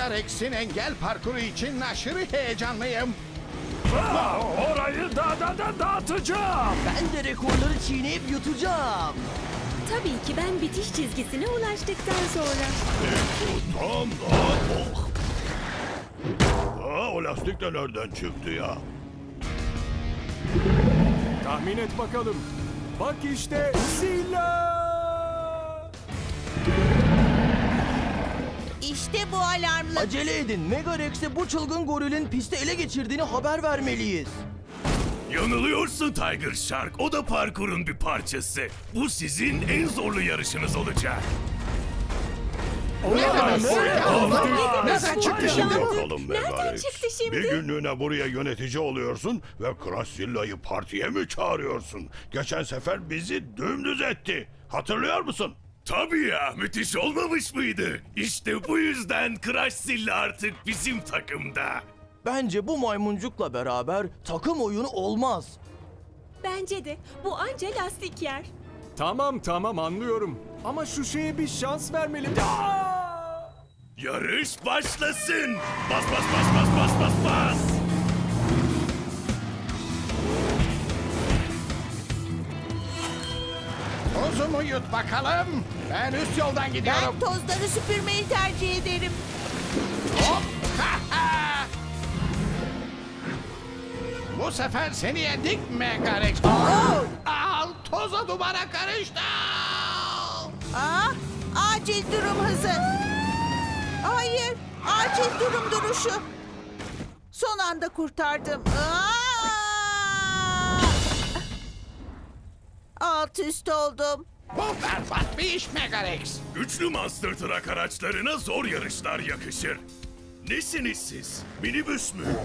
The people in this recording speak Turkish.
Megarex'in engel parkuru için aşırı heyecanlıyım. Aa, orayı da da da dağıtacağım. Ben de rekorları çiğneyip yutacağım. Tabii ki ben bitiş çizgisine ulaştıktan sonra. Tam daha oh. Aa, o lastik de nereden çıktı ya? Tahmin et bakalım. Bak işte silah. İşte bu alarmlı. Acele edin. Megarex'e bu çılgın gorilin pisti ele geçirdiğini haber vermeliyiz. Yanılıyorsun Tiger Shark. O da parkurun bir parçası. Bu sizin en zorlu yarışınız olacak. Bu ya? Nereden çıktı şimdi? Bakalım Megarex. çıktı şimdi? Bir günlüğüne buraya yönetici oluyorsun ve Crushzilla'yı partiye mi çağırıyorsun? Geçen sefer bizi dümdüz etti. Hatırlıyor musun? Tabii ya, müthiş olmamış mıydı? İşte bu yüzden Crushzilla artık bizim takımda. Bence bu maymuncukla beraber takım oyunu olmaz. Bence de bu anca lastik yer. Tamam tamam anlıyorum. Ama şu şeye bir şans vermeliyim. Aa! Yarış başlasın. Bas bas bas bas bas bas bas. Tozumu yut bakalım. Ben üst yoldan gidiyorum. Ben tozları süpürmeyi tercih ederim. Hop! Ha, ha! Bu sefer seni yendik Megarex. Oh! Al toza dumana karıştı. Aa, acil durum hızı. Hayır, acil durum duruşu. Son anda kurtardım. Aa! alt üst oldum. Bu berbat bir iş Megarex. Güçlü Monster Truck araçlarına zor yarışlar yakışır. Nesiniz siz? Minibüs mü?